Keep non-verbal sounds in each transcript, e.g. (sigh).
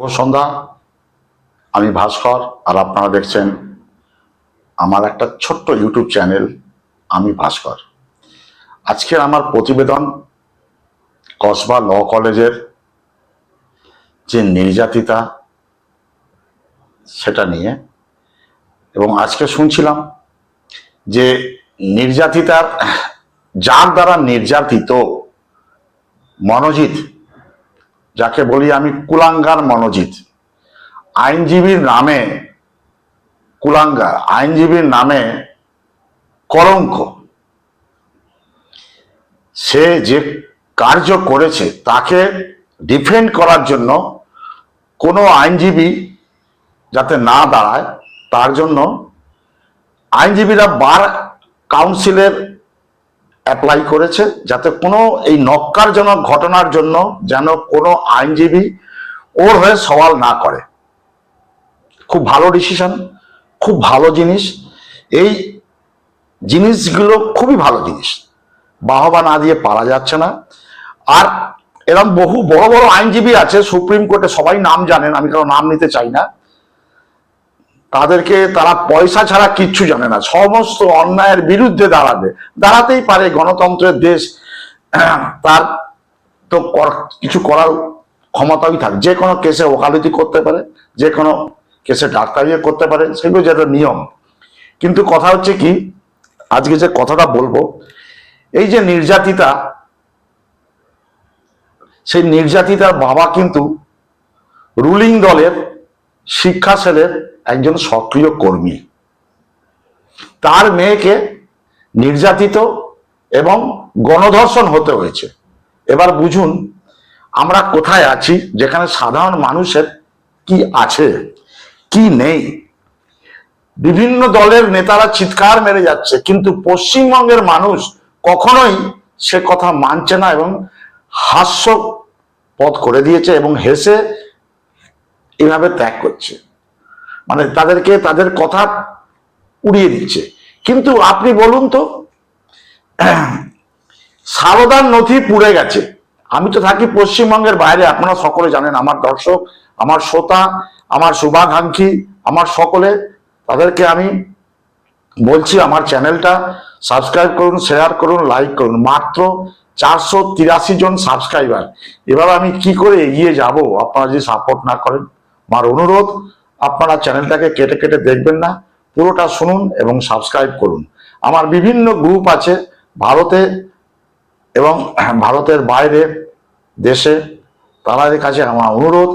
শুভ সন্ধ্যা। আমি ভাস্কর, আর আপনারা দেখছেন আমার একটা ছোট্ট ইউটিউব চ্যানেল, আমি ভাস্কর। আজকের আমার প্রতিবেদন কসবা ল কলেজের যে নির্যাতিতা, সেটা নিয়ে। এবং আজকে শুনছিলাম যে নির্যাতিতার, যার দ্বারা নির্যাতিত মনোজিৎ যাকে বলি আমি কুলাঙ্গার মনোজিৎ। আইনজীবীর নামে কুলাঙ্গার, আইনজীবীর নামে কলঙ্ক। সে যে কার্য করেছে তাকে ডিফেন্ড করার জন্য কোনো আইনজীবী যাতে না দাঁড়ায়, তার জন্য আইনজীবীরা বার কাউন্সিলের অ্যাপ্লাই করেছে যাতে কোনো এই নক্কারজনক ঘটনার জন্য যেন কোনো আইনজীবী ওর হয়ে সওয়াল না করে। খুব ভালো ডিসিশন খুব ভালো জিনিস। এই জিনিসগুলো খুবই ভালো জিনিস। বাহবা না দিয়ে পারা যাচ্ছে না। আর এরকম বহু বড় বড় আইনজীবী আছে, সুপ্রিম কোর্টে সবাই নাম জানেন, আমি কারও নাম নিতে চাই না। তাদেরকে তারা পয়সা ছাড়া কিচ্ছু জানে না। সমস্ত অন্যায়ের বিরুদ্ধে দাঁড়াবে। দাঁড়াতেই পারে গণতন্ত্রের দেশ। (clears throat) তার তো কিছু করার ক্ষমতাই থাকে। যে কোনো কেসে ওকালতি করতে পারে, যে কোনো কেসে ডাক্তারিও করতে পারে, সেগুলো যেটা নিয়ম। কিন্তু কথা হচ্ছে কি, আজকে যে কথাটা বলব, এই যে নির্যাতিতা, সেই নির্যাতিতার বাবা কিন্তু রুলিং দলের শিক্ষা সেলের একজন সক্রিয় কর্মী। তার মেয়েকে নির্যাতিত এবং গণধর্ষণ হতে হয়েছে। এবার বুঝুন, আমরা কোথায় আছি, যেখানে সাধারণ মানুষের কি আছে, কি নেই? বিভিন্ন দলের নেতারা চিৎকার মেরে যাচ্ছে, কিন্তু পশ্চিমবঙ্গের মানুষ কখনোই সে কথা মানছে না এবং হাস্য পথ করে দিয়েছে এবং হেসে এভাবে ত্যাগ করছে। মানে তাদেরকে তাদের কথা উড়িয়ে দিচ্ছে। কিন্তু আপনি বলুন তো, সারদার নথি পুড়ে গেছে। আমি তো থাকি পশ্চিমবঙ্গের বাইরে, আপনারা সকলে জানেন, আমার দর্শক, আমার শ্রোতা, আমার শুভাকাঙ্ক্ষী, আমার সকলে, তাদেরকে আমি বলছি, আমার চ্যানেলটা সাবস্ক্রাইব করুন, শেয়ার করুন, লাইক করুন। মাত্র চারশো তিরাশি জন সাবস্ক্রাইবার। এভাবে আমি কি করে এগিয়ে যাব, আপনারা যদি সাপোর্ট না করেন, আমার অনুরোধ আপনারা চ্যানেলটাকে কেটে কেটে দেখবেন না, পুরোটা শুনুন এবং সাবস্ক্রাইব করুন। আমার বিভিন্ন গ্রুপ আছে ভারতে এবং ভারতের বাইরে দেশে। তাদের কাছে আমার অনুরোধ,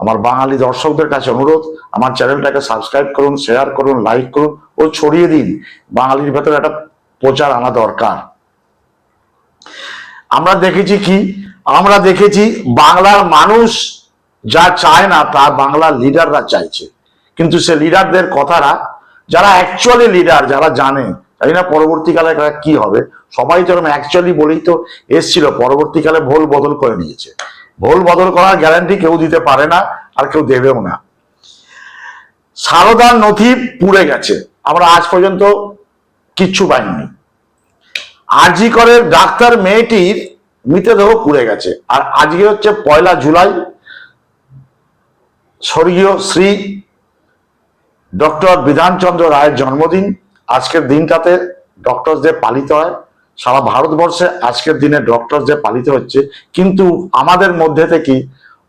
আমার বাঙালি দর্শকদের কাছে অনুরোধ, আমার চ্যানেলটাকে সাবস্ক্রাইব করুন শেয়ার করুন লাইক করুন ও ছড়িয়ে দিন। বাঙালির ভেতরে একটা প্রচার আনা দরকার। আমরা দেখেছি কি? আমরা দেখেছি বাংলার মানুষ যা চায় না, তা বাংলার লিডাররা চাইছে। কিন্তু সে লিডারদের কথাটা যারা অ্যাকচুয়ালি লিডার যারা জানে, জানি না পরবর্তীকালে কি হবে, সবাই তো অ্যাকচুয়ালি বলেই তো এসছিল, পরবর্তীকালে ভোল বদল করে নিয়েছে। ভোল বদল করার গ্যারান্টি কেউ দিতে পারে না, আর কেউ দেবেও না। সারদার নথি পুড়ে গেছে। আমরা আজ পর্যন্ত কিচ্ছু পাইনি। আরজি করে ডাক্তার মেয়েটির মৃতদেহ পুড়ে গেছে। আর আজকে হচ্ছে পয়লা জুলাই স্বর্গীয় শ্রী ডক্টর বিধানচন্দ্র রায়ের জন্মদিন। আজকের দিনটাতে ডক্টর ডে পালিত হয়। সারা ভারতবর্ষে আজকের দিনে ডক্টর ডে পালিত হচ্ছে। কিন্তু আমাদের মধ্যে থেকে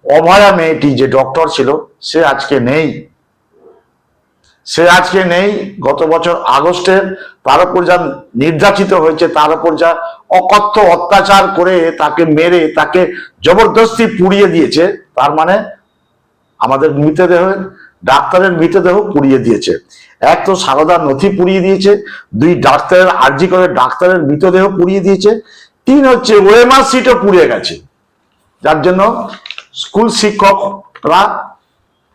অভয়া মেয়েটি যে ডক্টর ছিল, সে আজকে নেই। সে আজকে নেই। গত বছর আগস্টে তার উপর যা নির্যাতিত হয়েছে, তার উপর যা অকথ্য অত্যাচার করে তাকে মেরে, তাকে জবরদস্তি পুড়িয়ে দিয়েছে, তার মানে আমাদের মৃতদেহ, ডাক্তারের মৃতদেহ পুড়িয়ে দিয়েছে। এক তো সারদার নথি পুড়িয়ে দিয়েছে, দুই ডাক্তারের আর্জি করে ডাক্তারের মৃতদেহ পুড়িয়ে দিয়েছে, তিন হচ্ছে ওয়েমার সিটও পুড়িয়ে গেছে। যার জন্য স্কুল শিক্ষকরা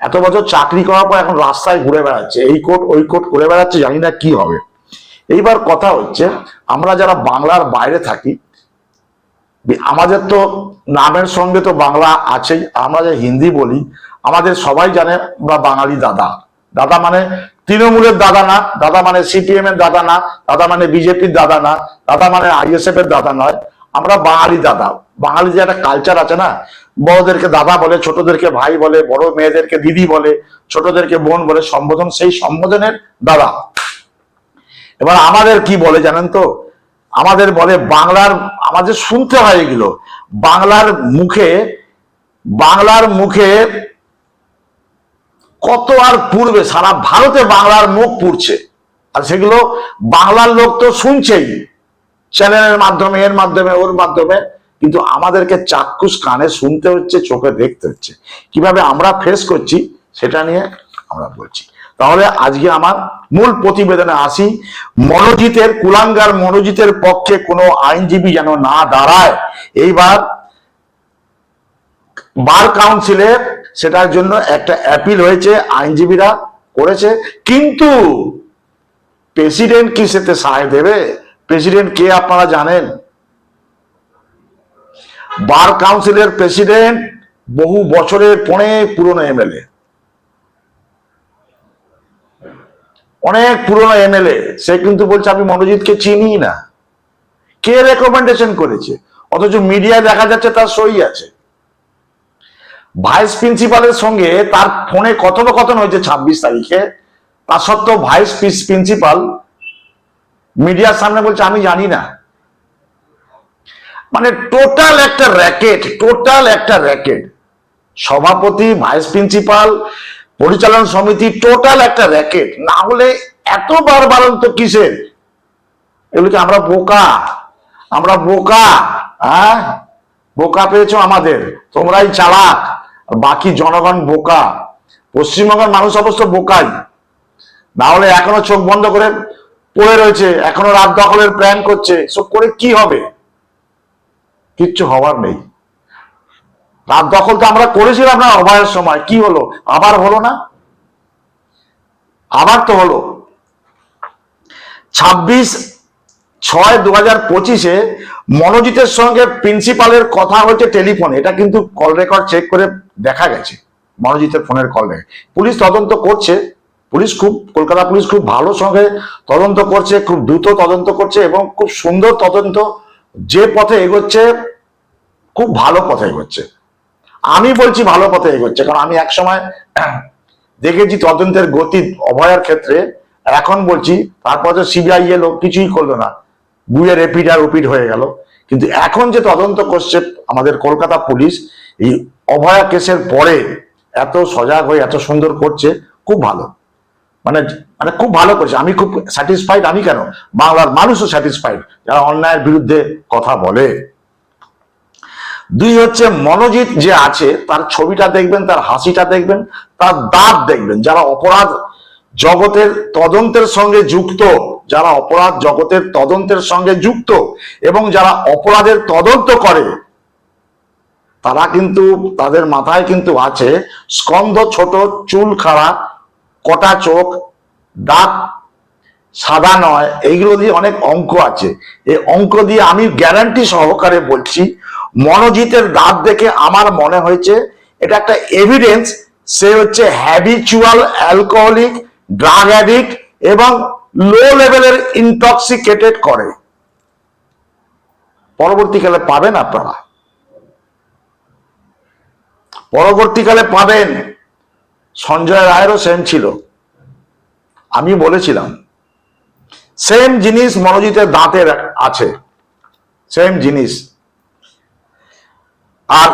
এত বছর চাকরি করার পর এখন রাস্তায় ঘুরে বেড়াচ্ছে। এই কোর্ট, ওই কোর্ট করে বেড়াচ্ছে, জানি না কি হবে। এইবার কথা হচ্ছে, আমরা যারা বাংলার বাইরে থাকি আমাদের তো নামের সঙ্গে তো বাংলা আছেই। আমরা যে হিন্দি বলি, আমাদের সবাই জানে আমরা বাঙালি দাদা। দাদা মানে তৃণমূলের দাদা না, দাদা মানে সিপিএম এর দাদা না, দাদা মানে বিজেপির দাদা না, দাদা মানে আইএসএফ এর দাদা নয়। আমরা বাঙালি দাদা। বাঙালি যে একটা কালচার আছে না, বড়দেরকে দাদা বলে, ছোটদেরকে ভাই বলে, বড় মেয়েদেরকে দিদি বলে, ছোটদেরকে বোন বলে, সম্বোধন সেই সম্বোধনের দাদা। এবার আমাদের কি বলে জানেন তো? আমাদের বলে বাংলার, আমাদের শুনতে হয় এগুলো। বাংলার মুখে বাংলার মুখে কত আর পূর্বে সারা ভারতে বাংলার মুখ পুড়ছে। আর সেগুলো বাংলার লোক তো শুনছেই। চ্যানেলের মাধ্যমে, এর মাধ্যমে, ওর মাধ্যমে। কিন্তু আমাদেরকে চাক্ষুষ কানে শুনতে হচ্ছে, চোখে দেখতে হচ্ছে। কীভাবে আমরা ফেস করছি, সেটা নিয়ে আমরা বলছি। তাহলে আজকে আমার মূল প্রতিবেদনে আসি। মনোজিতের, কুলাঙ্গার মনোজিতের পক্ষে কোনো আইনজীবী যেন না দাঁড়ায়। এইবার বার কাউন্সিলে সেটার জন্য একটা অ্যাপিল হয়েছে, আইনজীবীরা করেছে। কিন্তু প্রেসিডেন্ট কি সেতে সায় দেবে? প্রেসিডেন্ট কে আপনারা জানেন? বার কাউন্সিলের প্রেসিডেন্ট বহু বছরের পনে পুরনো এমএলএ। অনেক পুরনো এমএলএ সে কিন্তু বলছে আমি মনোজিৎকে চিনি না। কে রেকমেন্ডেশন করেছে? অথচ মিডিয়ায় দেখা যাচ্ছে তার সই আছে। ভাইস প্রিন্সিপালের সঙ্গে তার ফোনে কথোপকথন হয়েছে ছাব্বিশ তারিখে। তা সত্ত্বেও ভাইস প্রিন্সিপাল মিডিয়ার সামনে বলছে, আমি জানি না। মানে টোটাল একটা র্যাকেট টোটাল একটা র্যাকেট সভাপতি ভাইস প্রিন্সিপাল পরিচালন সমিতি টোটাল একটা র্যাকেট। না হলে এত বারবারন্ত কিসের? এগুলোকে আমরা বোকা? আমরা বোকা হ্যাঁ? বোকা পেয়েছ আমাদের। তোমরাই চালাক বাকি জনগণ বোকা। পশ্চিমবঙ্গের মানুষ অবশ্য বোকাই। না হলে এখনও চোখ বন্ধ করে পড়ে রয়েছে, এখনও রাত দখলের প্ল্যান করছে। সব করে কি হবে? কিচ্ছু হওয়ার নেই। রাত দখল তো আমরা করেছিলাম না অভয়ের সময়। কি হলো? আবার হলো না? আবার তো হলো। ছাব্বিশ ছয় দু হাজার পঁচিশে মনোজিতের সঙ্গে প্রিন্সিপালের কথা হচ্ছে টেলিফোন। এটা কিন্তু কল রেকর্ড চেক করে দেখা গেছে। মনোজিতের ফোনের কল রেকর্ড পুলিশ তদন্ত করছে। পুলিশ খুব, কলকাতা পুলিশ খুব ভালো সঙ্গে তদন্ত করছে, খুব দ্রুত তদন্ত করছে এবং খুব সুন্দর তদন্ত। যে পথে এগোচ্ছে, খুব ভালো পথে এগোচ্ছে। আমি বলছি ভালো পথে এগোচ্ছে, কারণ আমি এক সময় (clears throat) দেখেছি তদন্তের গতি অভয়ার ক্ষেত্রে এখন বলছি তারপর তো সিবিআই এলো কিছুই করল না। বুয়ে রেপিড আর ওপিড হয়ে গেল। কিন্তু এখন যে তদন্ত করছে আমাদের কলকাতা পুলিশ, এই অভয়া কেসের পরে এত সজাগ হয়ে এত সুন্দর করছে, খুব ভালো। মানে মানে খুব ভালো করছে। আমি খুব স্যাটিসফাইড আমি কেন? বাংলার মানুষও স্যাটিসফাইড যারা অন্যায়ের বিরুদ্ধে কথা বলে। দুই হচ্ছে মনোজিৎ যে আছে, তার ছবিটা দেখবেন, তার হাসিটা দেখবেন, তার দাঁত দেখবেন। যারা অপরাধ জগতের তদন্তের সঙ্গে যুক্ত, যারা অপরাধ জগতের তদন্তের সঙ্গে যুক্ত এবং যারা অপরাধের তদন্ত করে, তারা কিন্তু, তাদের মাথায় কিন্তু আছে স্কন্ধ ছোট, চুল খাড়া, কটা চোখ, দাঁত সাদা নয়, এইগুলো দিয়ে অনেক অঙ্ক আছে। এই অঙ্ক দিয়ে আমি গ্যারান্টি সহকারে বলছি মনোজিতের দাঁত দেখে আমার মনে হয়েছে, এটা একটা এভিডেন্স সে হচ্ছে হ্যাবিচুয়াল অ্যালকোহলিক ড্রাগ অ্যাডিক্ট এবং লো লেভেলের ইনটক্সিকেটেড করে। পরবর্তীকালে পাবেন আপনারা। পরবর্তীকালে পাবেন। সঞ্জয় রায়েরও সেম ছিল। আমি বলেছিলাম সেম জিনিস মনোজিতের দাঁতের আছে। সেম জিনিস। আর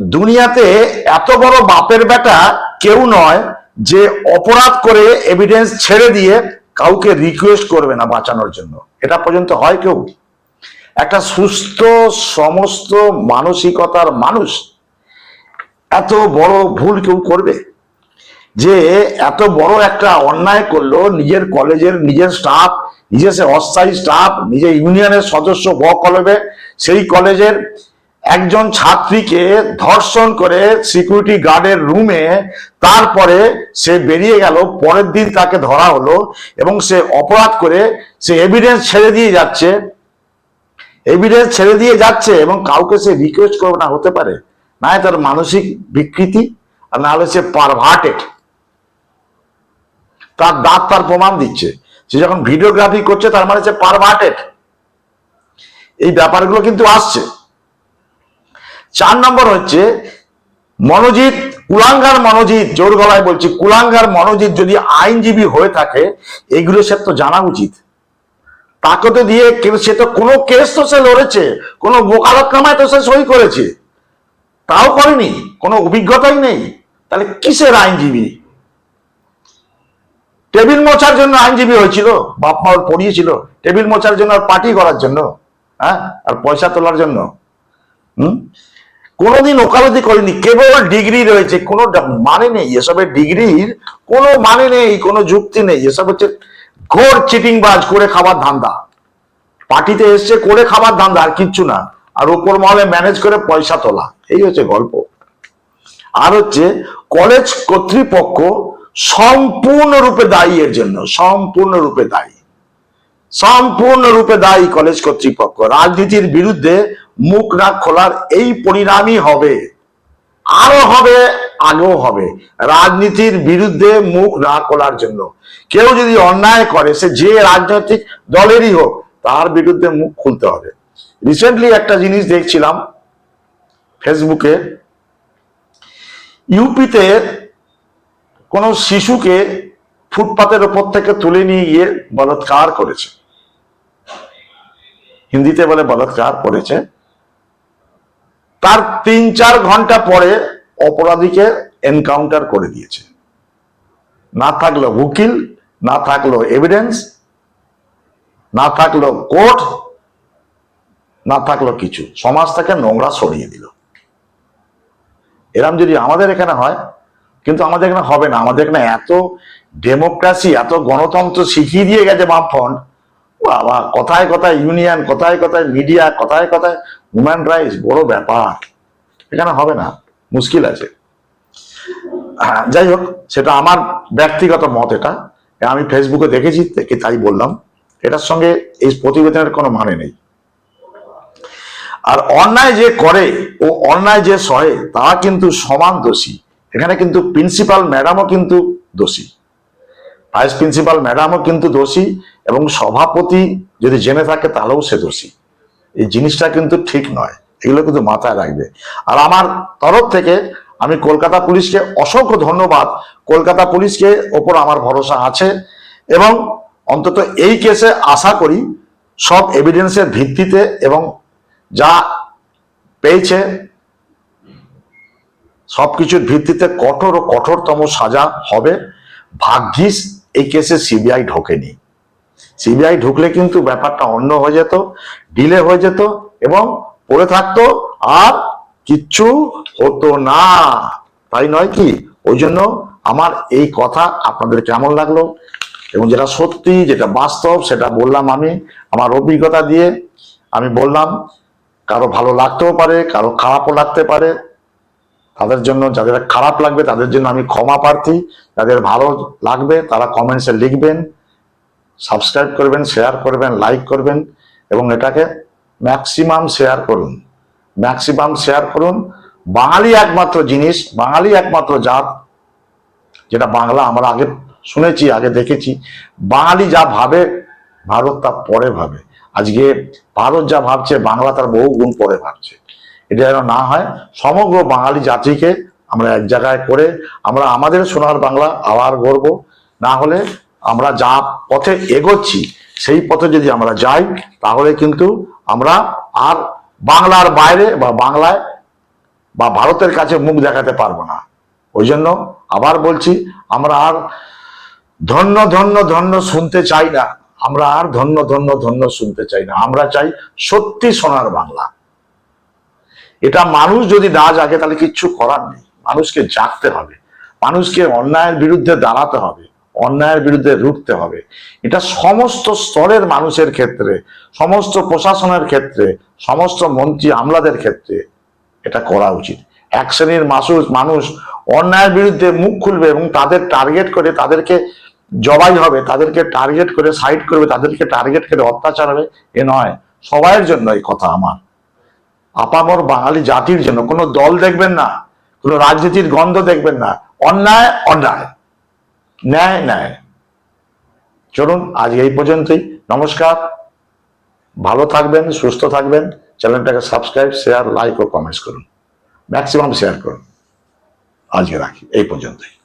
দুনিয়াতে এত বড় বাপের বেটা কেউ নয় যে অপরাধ করে এভিডেন্স ছেড়ে দিয়ে কাউকে রিকোয়েস্ট করবে না বাঁচানোর জন্য। এটা পর্যন্ত হয় কেউ? একটা সুস্থ, সমস্ত মানসিকতার মানুষ এত বড় ভুল কেউ করবে? যে এত বড় একটা অন্যায় করল, নিজের কলেজের নিজের স্টাফ নিজের সে অস্থায়ী স্টাফ নিজের ইউনিয়নের সদস্য ব কলেজে সেই কলেজের একজন ছাত্রীকে ধর্ষণ করে সিকিউরিটি গার্ডের রুমে তারপরে সে বেরিয়ে গেল, পরের দিন তাকে ধরা হলো এবং সে অপরাধ করে সে এভিডেন্স ছেড়ে দিয়ে যাচ্ছে। এভিডেন্স ছেড়ে দিয়ে যাচ্ছে এবং কাউকে সে রিকোয়েস্ট করবে না, হতে পারে। না তার মানসিক বিকৃতি, আর না হলে সে পারভার্টেড তার দাঁত তার প্রমাণ দিচ্ছে। সে যখন ভিডিওগ্রাফি করছে, তার মানে সে পারভার্টেড এই ব্যাপারগুলো কিন্তু আসছে। চার নম্বর হচ্ছে মনোজিৎ, কুলাঙ্গার মনোজিৎ, জোর গলায় বলছি, কুলাঙ্গার মনোজিৎ যদি আইনজীবী হয়ে থাকে, এগুলো সে তো জানা উচিত। তাকে তো দিয়ে সে তো কোনো কেস তো সে লড়েছে, কোনো মোকালতনামায় তো সে সই করেছে। তাও করেনি কোনো অভিজ্ঞতাই নেই। তাহলে কিসের আইনজীবী? টেবিল মোছার জন্য আইনজীবী হয়েছিল, বাপ মা পড়িয়েছিল, টেবিল মোছার জন্য আর পার্টি করার জন্য হ্যাঁ? আর পয়সা তোলার জন্য। হুম? কোনোদিন ওকালতি করেনি, কেবল ডিগ্রি রয়েছে, কোনো মানে নেই, এসবের ডিগ্রির কোনো মানে নেই, কোনো যুক্তি নেই, এসব হচ্ছে ঘোর চিটিং বাজ করে খাবার ধান্দা। পার্টিতে এসছে, করে খাবার ধান্দা, আর কিচ্ছু না। আর উপর মহলে ম্যানেজ করে পয়সা তোলা, এই হচ্ছে গল্প। আর হচ্ছে কলেজ কর্তৃপক্ষ সম্পূর্ণরূপে দায়ী এর জন্য, সম্পূর্ণরূপে দায়ী। সম্পূর্ণরূপে দায়ী কলেজ কর্তৃপক্ষ। রাজনীতির বিরুদ্ধে মুখ না খোলার এই পরিণামই হবে। আরও হবে, আগেও হবে। রাজনীতির বিরুদ্ধে মুখ না খোলার জন্য। কেউ যদি অন্যায় করে, সে যে রাজনৈতিক দলেরই হোক, তার বিরুদ্ধে মুখ খুলতে হবে। রিসেন্টলি একটা জিনিস দেখছিলাম ফেসবুকে। ইউপিতে কোনো শিশুকে ফুটপাতের ওপর থেকে তুলে নিয়ে গিয়ে বলাৎকার করেছে। হিন্দিতে বলে বলাৎকার করেছে। তার তিন চার ঘণ্টা পরে অপরাধীকে এনকাউন্টার করে দিয়েছে। না থাকল উকিল, না থাকল এভিডেন্স না থাকল কোর্ট, না থাকল কিছু। সমাজ থেকে নোংরা সরিয়ে দিল। এরম যদি আমাদের এখানে হয়, কিন্তু আমাদের এখানে হবে না। আমাদের এখানে এত ডেমোক্রেসি এত গণতন্ত্র শিখিয়ে দিয়ে গেছে বামফ্রন্ট বাবা কথায় কথায় ইউনিয়ন কথায় কথায় মিডিয়া কথায় কথায় হিউম্যান রাইটস বড় ব্যাপার। এখানে হবে না মুশকিল আছে। হ্যাঁ, যাই হোক সেটা আমার ব্যক্তিগত মত এটা। আমি ফেসবুকে দেখেছি দেখে তাই বললাম। এটার সঙ্গে এই প্রতিবেদনের কোনো মানে নেই। আর অন্যায় যে করে ও অন্যায় যে সহে তা কিন্তু সমান দোষী। এখানে কিন্তু প্রিন্সিপাল ম্যাডামও কিন্তু দোষী। ভাইস প্রিন্সিপাল ম্যাডামও কিন্তু দোষী এবং সভাপতি যদি জেনে থাকে তাহলেও সে দোষী। এই জিনিসটা কিন্তু ঠিক নয়। এগুলো কিন্তু মাথায় রাখবে। আর আমার তরফ থেকে আমি কলকাতা পুলিশকে অসংখ্য ধন্যবাদ। কলকাতা পুলিশকে ওপর আমার ভরসা আছে এবং অন্তত এই কেসে আশা করি সব এভিডেন্সের ভিত্তিতে এবং যা পেয়েছে সবকিছুর ভিত্তিতে কঠোর ও কঠোরতম সাজা হবে। ভাগ্যিস এই কেসে সিবিআই ঢোকেনি। সিবিআই ঢুকলে কিন্তু ব্যাপারটা অন্য হয়ে যেত ডিলে হয়ে যেত এবং পড়ে থাকতো আর কিচ্ছু হতো না। তাই নয় কি? ওই জন্য আমার এই কথা আপনাদের কেমন লাগল? এবং যেটা সত্যি, যেটা বাস্তব, সেটা বললাম আমি, আমার অভিজ্ঞতা দিয়ে আমি বললাম, কারও ভালো লাগতেও পারে, কারও খারাপও লাগতে পারে। তাদের জন্য যাদের খারাপ লাগবে, তাদের জন্য আমি ক্ষমা প্রার্থী। যাদের ভালো লাগবে, তারা কমেন্টসে লিখবেন সাবস্ক্রাইব করবেন শেয়ার করবেন লাইক করবেন এবং এটাকে ম্যাক্সিমাম শেয়ার করুন। ম্যাক্সিমাম শেয়ার করুন। বাঙালি একমাত্র জিনিস, বাঙালি একমাত্র জাত, যেটা বাংলা আমরা আগে শুনেছি, আগে দেখেছি। বাঙালি যা ভাবে, ভারত তা পরে ভাবে। আজকে ভারত যা ভাবছে, বাংলা তার বহু গুণ পরে ভাবছে। এটা যেন না হয়, সমগ্র বাঙালি জাতিকে আমরা এক জায়গায় করে আমরা আমাদের সোনার বাংলা আবার গড়ব। না হলে আমরা যা পথে এগোচ্ছি, সেই পথে যদি আমরা যাই, তাহলে কিন্তু আমরা আর বাংলার বাইরে বা বাংলায় বা ভারতের কাছে মুখ দেখাতে পারব না। ওই জন্য আবার বলছি, আমরা আর ধন্য ধন্য ধন্য শুনতে চাই না। আমরা আর ধন্য ধন্য ধন্য শুনতে চাই না। আমরা চাই সত্যি সোনার বাংলা। এটা মানুষ যদি না জাগে, তাহলে কিচ্ছু করার নেই। মানুষকে জাগতে হবে। মানুষকে অন্যায়ের বিরুদ্ধে দাঁড়াতে হবে। অন্যায়ের বিরুদ্ধে রুখতে হবে। এটা সমস্ত স্তরের মানুষের ক্ষেত্রে, সমস্ত প্রশাসনের ক্ষেত্রে, সমস্ত মন্ত্রী আমলাদের ক্ষেত্রে এটা করা উচিত। এক শ্রেণির মানুষ মানুষ অন্যায়ের বিরুদ্ধে মুখ খুলবে এবং তাদের টার্গেট করে তাদেরকে জবাই হবে, তাদেরকে টার্গেট করে সাইড করবে, তাদেরকে টার্গেট করে অত্যাচার হবে, এ নয়। সবাইয়ের জন্য এই কথা আমার। আপামর বাঙালি জাতির জন্য কোনো দল দেখবেন না, কোনো রাজনীতির গন্ধ দেখবেন না। অন্যায় অন্যায়। ন্যায় ন্যায়। চলুন, আজ এই পর্যন্তই। নমস্কার। ভালো থাকবেন, সুস্থ থাকবেন। চ্যানেলটাকে সাবস্ক্রাইব, শেয়ার লাইক ও কমেন্টস করুন। ম্যাক্সিমাম শেয়ার করুন। আজকে রাখি। এই পর্যন্তই।